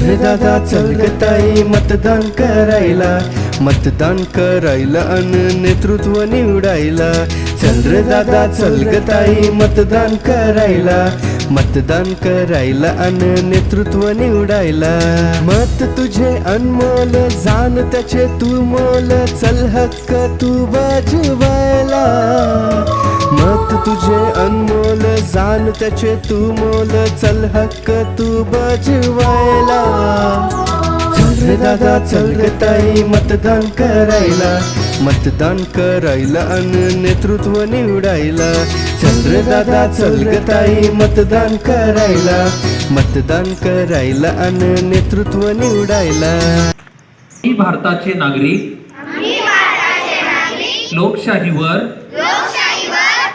रे दादा चल ग मतदान करायला. मतदान करायला अन नेतृत्व निवडायला. चल रे दादा चल ग मतदान करायला. मतदान करायला अन नेतृत्व निवडायला. मत तुझे अनमोल जाण त्याचे तू मोल. चल हक्क तू बाजवायला. मत तुझे अनमोल जाण त्याचे तू मोल चल हक्क तू बजवायला. चल दादा चल ताई मतदान करायला. मतदान करायला अन नेतृत्व निवडायला. चल रे दादा चल ताई मतदान करायला. मतदान करायला अन नेतृत्व निवडायला. भारताचे नागरिक. लोकशाहीवर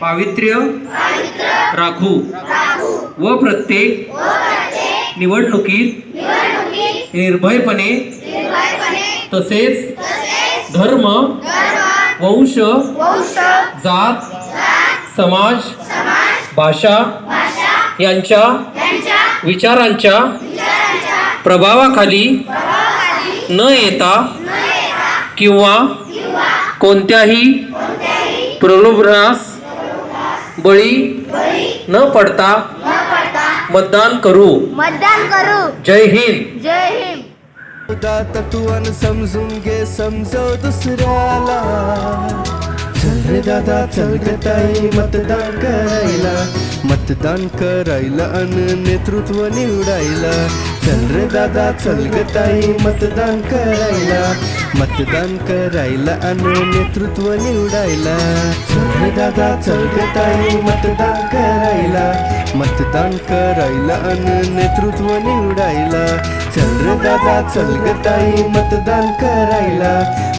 पावित्र्य राखू व प्रत्येक निवडणुकीत निर्भयपणे तसेच धर्म वंश जात समाज भाषा यांच्या विचारांच्या प्रभावाखाली न येता किंवा कोणत्याही प्रलोभनास बळी न पडता मतदान करू. मतदान करू. जय हिंद. जय हिंद. तत्वान समजून घे समजव दुसऱ्याला. चल रे दादा चल ग ताई मतदान करायला मतदान करायला अन नेतृत्व निवडायला. चल रे दादा चल ग ताई मतदान करायला. मतदान करायला अन नेतृत्व निवडायला. चल रे दादा चल ग ताई मतदान करायला. मतदान करायला अन नेतृत्व निवडायला. चल रे दादा चल ग ताई मतदान करायला.